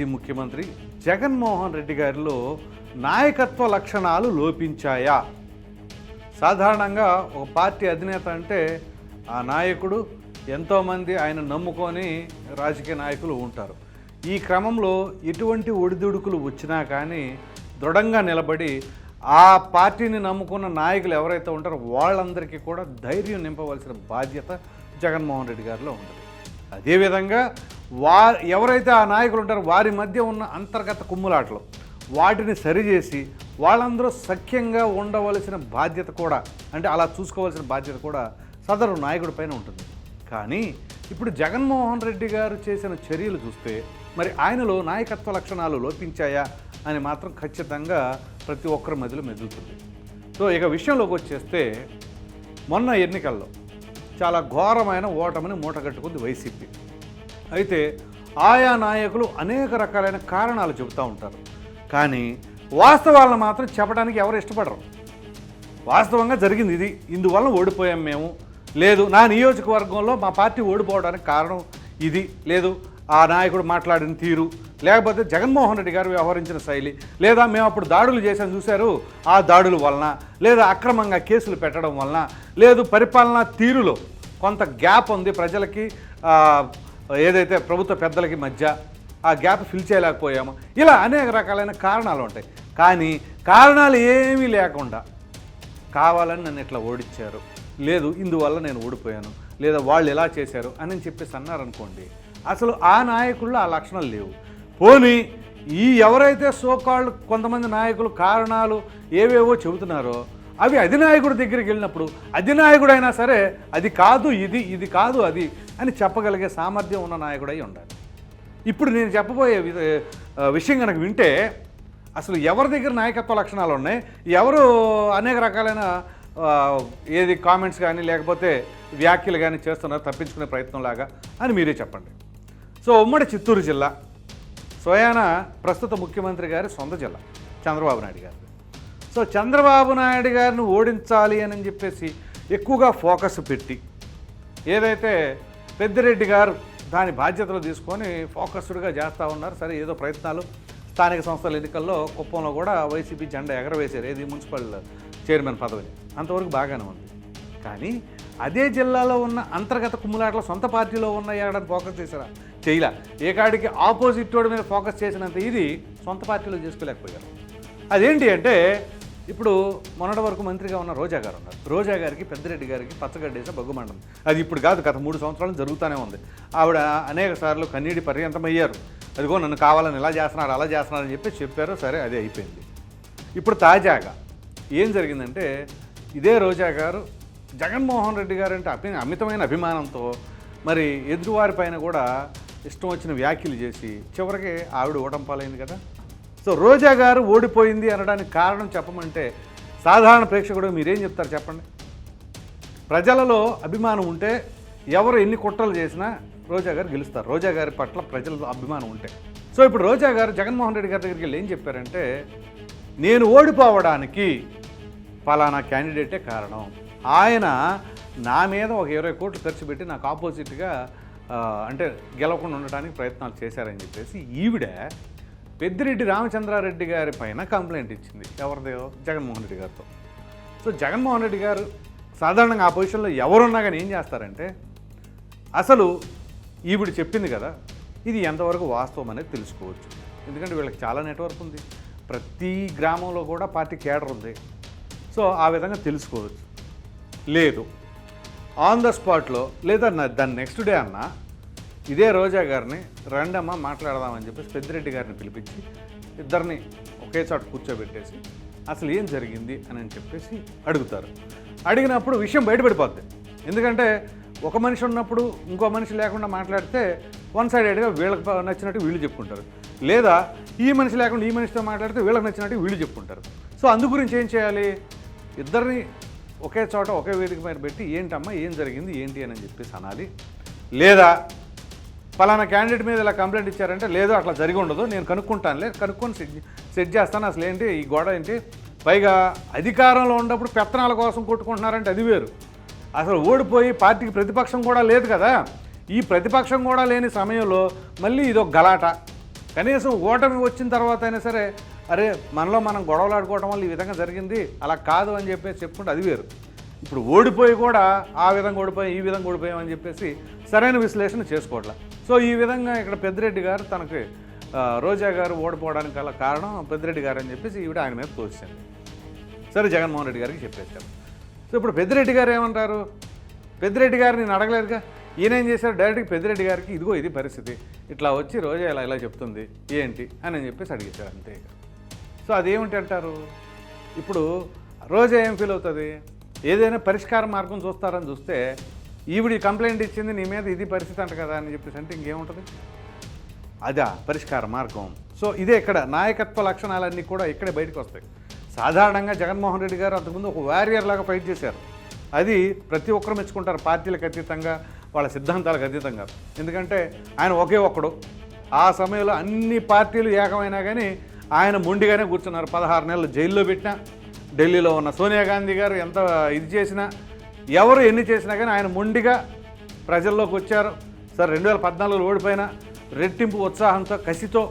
మాజీ ముఖ్యమంత్రి జగన్మోహన్ రెడ్డి గారిలో నాయకత్వ లక్షణాలు లోపించాయా? సాధారణంగా ఒక పార్టీ అధినేత అంటే ఆ నాయకుడు ఎంతోమంది ఆయన నమ్ముకొని రాజకీయ నాయకులు ఉంటారు. ఈ క్రమంలో ఎటువంటి ఒడిదుడుకులు వచ్చినా కానీ దృఢంగా నిలబడి ఆ పార్టీని నమ్ముకున్న నాయకులు ఎవరైతే ఉంటారో వాళ్ళందరికీ కూడా ధైర్యం నింపవలసిన బాధ్యత జగన్మోహన్ రెడ్డి గారిలో ఉంటుంది అదేవిధంగా వా ఎవరైతే ఆ నాయకులు ఉంటారో వారి మధ్య ఉన్న అంతర్గత కుమ్ములాటలు వాటిని సరిచేసి వాళ్ళందరూ సఖ్యంగా ఉండవలసిన బాధ్యత కూడా అంటే అలా చూసుకోవాల్సిన బాధ్యత కూడా సదరు నాయకుడి పైన ఉంటుంది. కానీ ఇప్పుడు జగన్మోహన్ రెడ్డి గారు చేసిన చర్యలు చూస్తే మరి ఆయనలో నాయకత్వ లక్షణాలు లోపించాయా అని మాత్రం ఖచ్చితంగా ప్రతి ఒక్కరి మధ్యలో మెదులుతుంది. సో ఇక విషయంలోకి వచ్చేస్తే మొన్న ఎన్నికల్లో చాలా ఘోరమైన ఓటమిని మూటగట్టుకుంది వైసీపీ. అయితే ఆయా నాయకులు అనేక రకాలైన కారణాలు చెబుతూ ఉంటారు. కానీ వాస్తవాలను మాత్రం చెప్పడానికి ఎవరు ఇష్టపడరు. వాస్తవంగా జరిగింది ఇది. ఇందువల్ల ఓడిపోయాం మేము. లేదు నా నియోజకవర్గంలో మా పార్టీ ఓడిపోవడానికి కారణం ఇది. లేదు ఆ నాయకుడు మాట్లాడిన తీరు. లేకపోతే జగన్మోహన్ రెడ్డి గారు వ్యవహరించిన శైలి. లేదా మేము అప్పుడు దాడులు చేశాను చూశారు? ఆ దాడుల వలన. లేదా అక్రమంగా కేసులు పెట్టడం వలన. లేదు పరిపాలనా తీరులో కొంత గ్యాప్ ఉంది ప్రజలకి. ఏదైతే ప్రభుత్వ పెద్దలకి మధ్య ఆ గ్యాప్ ఫిల్ చేయలేకపోయాము ఇలా అనేక రకాలైన కారణాలు ఉంటాయి. కానీ కారణాలు ఏమీ లేకుండా కావాలని నన్ను ఇట్లా ఓడించారు లేదు ఇందువల్ల నేను ఓడిపోయాను. లేదా వాళ్ళు ఎలా చేశారు అని చెప్పేసి అన్నారనుకోండి అసలు ఆ నాయకుల్లో ఆ లక్షణాలు లేవు. పోనీ ఈ ఎవరైతే సోకాళ్ళు కొంతమంది నాయకులు కారణాలు ఏవేవో చెబుతున్నారో అవి అధినాయకుడి దగ్గరికి వెళ్ళినప్పుడు అధినాయకుడైనా సరే అది కాదు ఇది ఇది కాదు అది అని చెప్పగలిగే సామర్థ్యం ఉన్న నాయకుడై ఉండాలి. ఇప్పుడు నేను చెప్పబోయే విషయం కనుక వింటే అసలు ఎవరి దగ్గర నాయకత్వ లక్షణాలు ఉన్నాయి? ఎవరు అనేక రకాలైన ఏది కామెంట్స్ కానీ లేకపోతే వ్యాఖ్యలు కానీ చేస్తున్నారు తప్పించుకునే ప్రయత్నం లాగా అని మీరే చెప్పండి. సో ఉమ్మడి చిత్తూరు జిల్లా స్వయాన ప్రస్తుత ముఖ్యమంత్రి గారి సొంత జిల్లా చంద్రబాబు నాయుడు గారు సో చంద్రబాబు నాయుడు గారిని ఓడించాలి అని చెప్పేసి ఎక్కువగా ఫోకస్ పెట్టి ఏదైతే పెద్దిరెడ్డి గారు దాని బాధ్యతలు తీసుకొని ఫోకస్డ్గా చేస్తూ ఉన్నారు. సరే ఏదో ప్రయత్నాలు. స్థానిక సంస్థల ఎన్నికల్లో కుప్పంలో కూడా వైసీపీ జెండా ఎగరవేశారు. ఏది? మున్సిపల్ చైర్మన్ పదవిని అంతవరకు బాగానే ఉంది. కానీ అదే జిల్లాలో ఉన్న అంతర్గత కుమ్ములాటలు సొంత పార్టీలో ఉన్న ఏడాది ఫోకస్ చేశారా? చేయలే. ఏ కాడికి ఆపోజిట్ వాడి మీద ఫోకస్ చేసినంత ఇది సొంత పార్టీలో చేసుకోలేకపోయారు. అదేంటి అంటే ఇప్పుడు మొన్నటి వరకు మంత్రిగా ఉన్న రోజా గారు ఉన్నారు. రోజా గారికి పెద్దిరెడ్డి గారికి పచ్చగడ్డేసే బగ్గుమండం. అది ఇప్పుడు కాదు గత మూడు సంవత్సరాలు జరుగుతూనే ఉంది. ఆవిడ అనేక సార్లు కన్నీటి పర్యంతమయ్యారు అదిగో నన్ను కావాలని ఇలా చేస్తున్నాడు అలా చేస్తున్నాడు అని చెప్పి చెప్పారు సరే అది అయిపోయింది. ఇప్పుడు తాజాగా ఏం జరిగిందంటే ఇదే రోజా గారు జగన్మోహన్ రెడ్డి గారు అంటే అభి అమితమైన అభిమానంతో మరి ఎదురువారి పైన కూడా ఇష్టం వచ్చిన వ్యాఖ్యలు చేసి చివరికి ఆవిడ ఓటం పాలైంది కదా. సో రోజా గారు ఓడిపోయింది అనడానికి కారణం చెప్పమంటే సాధారణ ప్రేక్షకుడు మీరేం చెప్తారు చెప్పండి? ప్రజలలో అభిమానం ఉంటే ఎవరు ఎన్ని కుట్రలు చేసినా రోజా గారు గెలుస్తారు. రోజా గారి పట్ల ప్రజల అభిమానం ఉంటే. సో ఇప్పుడు రోజా గారు జగన్మోహన్ రెడ్డి గారి దగ్గరికి వెళ్ళి ఏం చెప్పారంటే నేను ఓడిపోవడానికి ఫలానా క్యాండిడేటే కారణం. ఆయన నా మీద ఒక ఇరవై కోట్లు ఖర్చు పెట్టి నాకు ఆపోజిట్గా అంటే గెలవకుండా ఉండడానికి ప్రయత్నాలు చేశారని చెప్పేసి ఈవిడ పెద్దిరెడ్డి రామచంద్రారెడ్డి గారి పైన కంప్లైంట్ ఇచ్చింది. ఎవరిదో? జగన్మోహన్ రెడ్డి గారితో. సో జగన్మోహన్ రెడ్డి గారు సాధారణంగా ఆ పొజిషన్లో ఎవరున్నా కానీ ఏం చేస్తారంటే అసలు ఈవిడ చెప్పింది కదా ఇది ఎంతవరకు వాస్తవం అనేది తెలుసుకోవచ్చు. ఎందుకంటే వీళ్ళకి చాలా నెట్వర్క్ ఉంది. ప్రతి గ్రామంలో కూడా పార్టీ కేడర్ ఉంది. సో ఆ విధంగా తెలుసుకోవచ్చు. లేదు. ఆన్ ద స్పాట్లో లేదా దాని నెక్స్ట్ డే అన్నా ఇదే రోజా గారిని రండమ్మ మాట్లాడదామని చెప్పేసి పెద్దిరెడ్డి గారిని పిలిపించి ఇద్దరిని ఒకే చోట కూర్చోబెట్టేసి అసలు ఏం జరిగింది అని అని చెప్పేసి అడుగుతారు. అడిగినప్పుడు విషయం బయటపడిపోద్ది. ఎందుకంటే ఒక మనిషి ఉన్నప్పుడు ఇంకో మనిషి లేకుండా మాట్లాడితే వన్ సైడెడ్గా వీళ్ళకి నచ్చినట్టు వీళ్ళు చెప్పుకుంటారు. లేదా ఈ మనిషి లేకుండా ఈ మనిషితో మాట్లాడితే వీళ్ళకి నచ్చినట్టు వీళ్ళు చెప్పుకుంటారు. సో అందు గురించి ఏం చేయాలి? ఇద్దరిని ఒకే చోట ఒకే వేదిక మీద పెట్టి ఏంటమ్మా ఏం జరిగింది ఏంటి అని చెప్పేసి అనాలి. లేదా ఫలానా క్యాండిడేట్ మీద ఇలా కంప్లైంట్ ఇచ్చారంటే లేదు అట్లా జరిగి ఉండదు నేను కనుక్కుంటానులే కనుక్కొని సెట్ సెట్ చేస్తాను. అసలు ఏంటి ఈ గోడ ఏంటి? పైగా అధికారంలో ఉన్నప్పుడు పెత్తనాల కోసం కొట్టుకుంటున్నారంటే అది వేరు. అసలు ఓడిపోయి పార్టీకి ప్రతిపక్షం కూడా లేదు కదా. ఈ ప్రతిపక్షం కూడా లేని సమయంలో మళ్ళీ ఇదొక గలాట. కనీసం ఓటమి వచ్చిన తర్వాత అయినా సరే అరే మనలో మనం గొడవలు ఆడుకోవడం వల్ల ఈ విధంగా జరిగింది అలా కాదు అని చెప్పేసి చెప్పుకుంటే అది వేరు. ఇప్పుడు ఓడిపోయి కూడా ఆ విధంగా ఓడిపోయాం ఈ విధంగా ఓడిపోయాం అని చెప్పేసి సరైన విశ్లేషణ చేసుకోవట్లే. సో ఈ విధంగా ఇక్కడ పెద్దిరెడ్డి గారు తనకి రోజా గారు ఓడిపోవడానికి గల కారణం పెద్దిరెడ్డి గారు అని చెప్పేసి ఈవిడ ఆయన మీద తోచింది సరే జగన్మోహన్ రెడ్డి గారికి చెప్పేశారు. సో ఇప్పుడు పెద్దిరెడ్డి గారు ఏమంటారు? పెద్దిరెడ్డి గారు నేను అడగలేదుగా. ఈయన ఏం చేశారు? డైరెక్ట్గా పెద్దిరెడ్డి గారికి ఇదిగో ఇది పరిస్థితి. ఇట్లా వచ్చి రోజా ఇలా ఇలా చెప్తుంది. ఏంటి? అని అని చెప్పేసి అడిగేశారు అంతే సో అదేమిటి అంటారు? ఇప్పుడు రోజా ఏం ఫీల్ అవుతుంది? ఏదైనా పరిష్కార మార్గం చూస్తారని చూస్తే ఈవిడ కంప్లైంట్ ఇచ్చింది నీ మీద ఇది పరిస్థితి అంట కదా అని చెప్పేసి అంటే ఇంకేముంటుంది? అదా పరిష్కార మార్గం. సో ఇదే ఇక్కడ నాయకత్వ లక్షణాలన్నీ కూడా ఇక్కడే బయటకు వస్తాయి. సాధారణంగా జగన్మోహన్ రెడ్డి గారు అంతకుముందు ఒక వారియర్ లాగా ఫైట్ చేశారు. అది ప్రతి ఒక్కరు మెచ్చుకుంటారు పార్టీలకు అతీతంగా వాళ్ళ సిద్ధాంతాలకు అతీతంగా. ఎందుకంటే ఆయన ఒకే ఒక్కడు. ఆ సమయంలో అన్ని పార్టీలు ఏకమైనా కానీ ఆయన మొండిగానే కూర్చున్నారు. పదహారు నెలలు జైల్లో పెట్టినా ఢిల్లీలో ఉన్న సోనియా గాంధీ గారు ఎంత ఇది చేసినా ఎవరు ఎన్ని చేసినా కానీ ఆయన మొండిగా ప్రజల్లోకి వచ్చారు. సార్ రెండు వేల పద్నాలుగులో ఓడిపోయిన రెట్టింపు ఉత్సాహంతో కసితో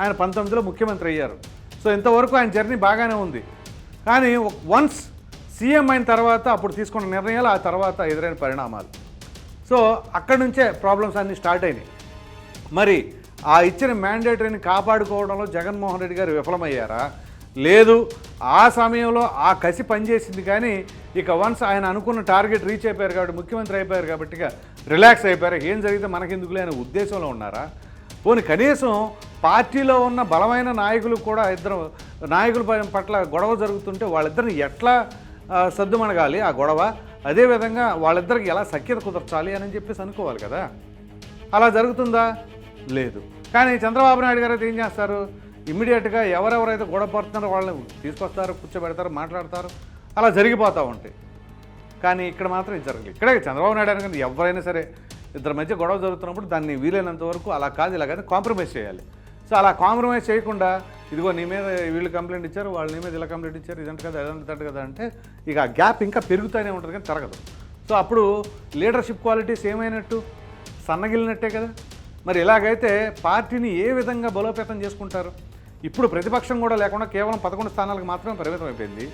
ఆయన పంతొమ్మిదిలో ముఖ్యమంత్రి అయ్యారు. సో ఇంతవరకు ఆయన జర్నీ బాగానే ఉంది. కానీ వన్స్ సీఎం అయిన తర్వాత అప్పుడు తీసుకున్న నిర్ణయాలు ఆ తర్వాత ఎదురైన పరిణామాలు. సో అక్కడి నుంచే ప్రాబ్లమ్స్ అన్నీ స్టార్ట్ అయినాయి. మరి ఆ ఇచ్చిన మ్యాండేటరీని కాపాడుకోవడంలో జగన్మోహన్ రెడ్డి గారు విఫలమయ్యారా? లేదు ఆ సమయంలో ఆ కసి పనిచేసింది కానీ ఇక వన్స్ ఆయన అనుకున్న టార్గెట్ రీచ్ అయిపోయారు కాబట్టి ముఖ్యమంత్రి అయిపోయారు కాబట్టి ఇక రిలాక్స్ అయిపోయారు. ఏం జరిగితే మనకెందుకులే అనే ఉద్దేశంలో ఉన్నారా? పోనీ కనీసం పార్టీలో ఉన్న బలమైన నాయకులు కూడా ఇద్దరు నాయకుల పట్ల గొడవ జరుగుతుంటే వాళ్ళిద్దరిని ఎట్లా సర్దుమణగాలి ఆ గొడవ? అదేవిధంగా వాళ్ళిద్దరికి ఎలా సఖ్యత కుదర్చాలి అని చెప్పేసి అనుకోవాలి కదా. అలా జరుగుతుందా? లేదు. కానీ చంద్రబాబు నాయుడు గారు అయితే ఏం చేస్తారు? ఇమ్మీడియట్గా ఎవరెవరైతే గొడవపడుతున్నారో వాళ్ళని తీసుకొస్తారు కూర్చోబెడతారు మాట్లాడతారు అలా జరిగిపోతూ ఉంటాయి. కానీ ఇక్కడ మాత్రం ఇది జరగలేదు. ఇక్కడే చంద్రబాబు నాయుడు అనగానే ఎవరైనా సరే ఇద్దరి మధ్య గొడవ జరుగుతున్నప్పుడు దాన్ని వీలైనంత వరకు అలా కాదు ఇలా కాదు కాంప్రమైజ్ చేయాలి. సో అలా కాంప్రమైజ్ చేయకుండా ఇదిగో నీ మీద వీళ్ళు కంప్లైంట్ ఇచ్చారు వాళ్ళు నీ మీద ఇలా కంప్లైంట్ ఇచ్చారు ఇదంట కదా అదంట కదా అంటే ఇక ఆ గ్యాప్ ఇంకా పెరుగుతూనే ఉంటుంది కానీ తరగదు. సో అప్పుడు లీడర్షిప్ క్వాలిటీస్ ఏమైనట్టు? సన్నగిలినట్టే కదా? మరి ఇలాగైతే పార్టీని ఏ విధంగా బలోపేతం చేసుకుంటారు? ఇప్పుడు ప్రతిపక్షం కూడా లేకుండా కేవలం పదకొండు స్థానాలకు మాత్రమే పరిమితం అయిపోయింది.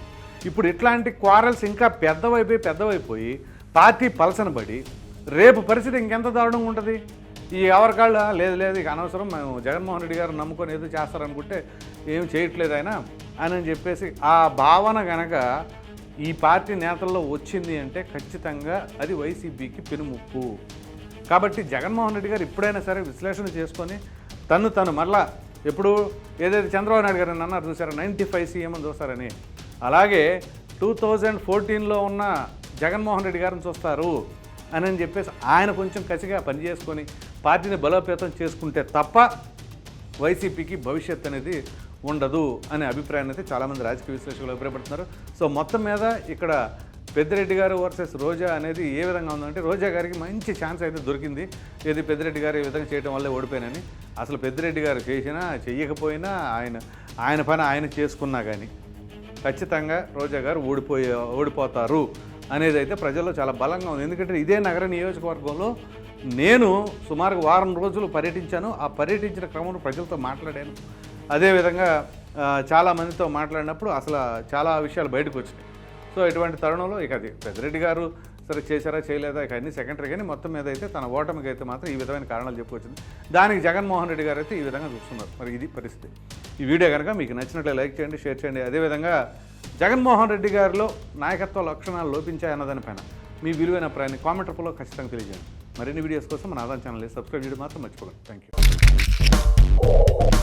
ఇప్పుడు ఇట్లాంటి క్వారల్స్ ఇంకా పెద్దవైపోయి పెద్దవైపోయి పార్టీ పలసనబడి రేపు పరిస్థితి ఇంకెంత దారుణంగా ఉంటుంది? ఈ ఎవరికాళ్ళ లేదు లేదు ఇక అనవసరం. మేము జగన్మోహన్ రెడ్డి గారు నమ్ముకొని ఏదో చేస్తారనుకుంటే ఏం చేయట్లేదు ఆయన అని చెప్పేసి ఆ భావన గనక ఈ పార్టీ నేతల్లో వచ్చింది అంటే ఖచ్చితంగా అది వైసీపీకి పెనుముప్పు. కాబట్టి జగన్మోహన్ రెడ్డి గారు ఇప్పుడైనా సరే విశ్లేషణ చేసుకొని తను తను మళ్ళా ఇప్పుడు ఏదైతే చంద్రబాబు నాయుడు గారు అన్నారు చూసారా? నైంటీ ఫైవ్ సీఎం అని చూస్తారని. అలాగే టూ థౌజండ్ ఫోర్టీన్లో ఉన్న జగన్మోహన్ రెడ్డి గారిని చూస్తారు అని అని చెప్పేసి ఆయన కొంచెం కసిగా పనిచేసుకొని పార్టీని బలోపేతం చేసుకుంటే తప్ప వైసీపీకి భవిష్యత్ అనేది ఉండదు అనే అభిప్రాయాన్ని అయితే చాలామంది రాజకీయ విశ్లేషకులు అభిప్రాయపడుతున్నారు. సో మొత్తం మీద ఇక్కడ పెద్దిరెడ్డి గారు వర్సెస్ రోజా అనేది ఏ విధంగా ఉందంటే రోజా గారికి మంచి ఛాన్స్ అయితే దొరికింది. ఏది పెద్దిరెడ్డి గారు ఈ విధంగా చేయడం వల్లే ఓడిపోయానని. అసలు పెద్దిరెడ్డి గారు చేసినా చెయ్యకపోయినా ఆయన ఆయన పని ఆయన చేసుకున్నా కానీ ఖచ్చితంగా రోజా గారు ఓడిపోయే ఓడిపోతారు అనేది అయితే ప్రజల్లో చాలా బలంగా ఉంది. ఎందుకంటే ఇదే నగర నియోజకవర్గంలో నేను సుమారు వారం రోజులు పర్యటించాను. ఆ పర్యటించిన క్రమంలో ప్రజలతో మాట్లాడాను. అదేవిధంగా చాలామందితో చాలా మందితో మాట్లాడినప్పుడు అసలు చాలా విషయాలు బయటకు వచ్చినాయి. సో ఇటువంటి తరుణంలో ఇక అది పెద్దిరెడ్డి గారు సరే చేశారా చేయలేదా? ఇక అన్ని సెకండరీ కానీ మొత్తం మీద అయితే తన ఓటమికి అయితే మాత్రం ఈ విధమైన కారణాలు చెప్పుకొచ్చింది. దానికి జగన్మోహన్ రెడ్డి గారు అయితే ఈ విధంగా చూస్తున్నారు. మరి ఇది పరిస్థితి. ఈ వీడియో కనుక మీకు నచ్చినట్లే లైక్ చేయండి షేర్ చేయండి. అదేవిధంగా జగన్మోహన్ రెడ్డి గారిలో నాయకత్వ లక్షణాలు లోపించాయన్నదానిపైన మీ విలువైన అభిప్రాయాన్ని కామెంట్ రూపంలో ఖచ్చితంగా తెలియజేయండి. మరిన్ని వీడియోస్ కోసం మన ఆదాన్ ఛానల్ని సబ్స్క్రైబ్ చేయడం మాత్రం మర్చిపోకండి. Thank you